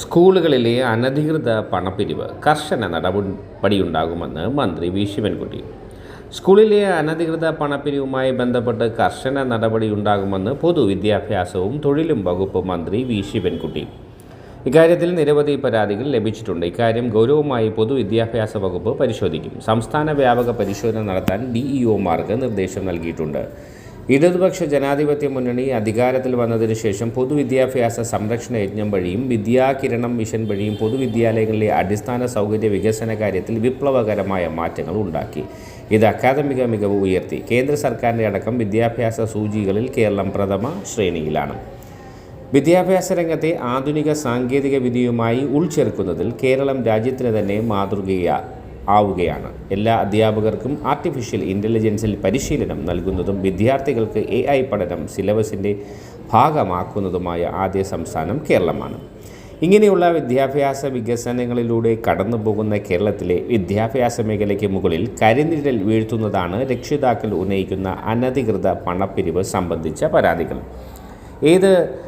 സ്കൂളുകളിലെ അനധികൃത പണപ്പിരിവ് കർശന നടപടിയുണ്ടാകുമെന്ന് മന്ത്രി വി. ശിവൻകുട്ടി. സ്കൂളിലെ അനധികൃത പണപ്പിരിവുമായി ബന്ധപ്പെട്ട് കർശന നടപടിയുണ്ടാകുമെന്ന് പൊതുവിദ്യാഭ്യാസവും തൊഴിലും വകുപ്പ് മന്ത്രി വി. ശിവൻകുട്ടി. ഇക്കാര്യത്തിൽ നിരവധി പരാതികൾ ലഭിച്ചിട്ടുണ്ട്. ഇക്കാര്യം ഗൗരവമായി പൊതുവിദ്യാഭ്യാസ വകുപ്പ് പരിശോധിക്കും. സംസ്ഥാന വ്യാപക പരിശോധന നടത്താൻ ഡിഇഒമാർക്ക് നിർദ്ദേശം നൽകിയിട്ടുണ്ട്. ഇടതുപക്ഷ ജനാധിപത്യ മുന്നണി അധികാരത്തിൽ വന്നതിന് ശേഷം പൊതുവിദ്യാഭ്യാസ സംരക്ഷണ യജ്ഞം വഴിയും വിദ്യാകിരണം മിഷൻ വഴിയും പൊതുവിദ്യാലയങ്ങളിലെ അടിസ്ഥാന സൗകര്യ വികസന കാര്യത്തിൽ വിപ്ലവകരമായ മാറ്റങ്ങൾ ഉണ്ടാക്കി. ഇത് അക്കാദമിക മികവ് ഉയർത്തി. കേന്ദ്ര സർക്കാരിന്റെ അടക്കം വിദ്യാഭ്യാസ സൂചികളിൽ കേരളം പ്രഥമ ശ്രേണിയിലാണ്. വിദ്യാഭ്യാസ രംഗത്തെ ആധുനിക സാങ്കേതിക വിദ്യയുമായി ഉൾച്ചേർക്കുന്നതിൽ കേരളം രാജ്യത്തിന് തന്നെ മാതൃകയ ആവുകയാണ്. എല്ലാ അധ്യാപകർക്കും ആർട്ടിഫിഷ്യൽ ഇന്റലിജൻസിൽ പരിശീലനം നൽകുന്നതും വിദ്യാർത്ഥികൾക്ക് എ ഐ പഠനം സിലബസിന്റെ ഭാഗമാക്കുന്നതുമായ ആദ്യ സംസ്ഥാനം കേരളമാണ്. ഇങ്ങനെയുള്ള വിദ്യാഭ്യാസ വികസനങ്ങളിലൂടെ കടന്നു പോകുന്ന കേരളത്തിലെ വിദ്യാഭ്യാസ മേഖലയ്ക്ക് മുകളിൽ കരിനിഴൽ വീഴ്ത്തുന്നതാണ് രക്ഷിതാക്കൾ ഉന്നയിക്കുന്ന അനധികൃത പണപ്പിരിവ് സംബന്ധിച്ച പരാതികൾ. ഏത്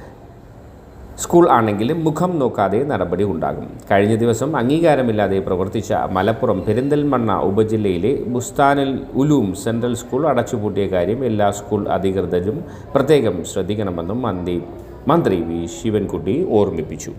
സ്കൂൾ ആണെങ്കിലും മുഖം നോക്കാതെ നടപടി ഉണ്ടാകും. കഴിഞ്ഞ ദിവസം അംഗീകാരമില്ലാതെ പ്രവർത്തിച്ച മലപ്പുറം പെരിന്തൽമണ്ണ ഉപജില്ലയിലെ ബുസ്താനിൽ ഉലൂം സെൻട്രൽ സ്കൂൾ അടച്ചുപൂട്ടിയ കാര്യം എല്ലാ സ്കൂൾ അധികൃതരും പ്രത്യേകം ശ്രദ്ധിക്കണമെന്നും മന്ത്രി മന്ത്രി വി. ശിവൻകുട്ടി ഓർമ്മിപ്പിച്ചു.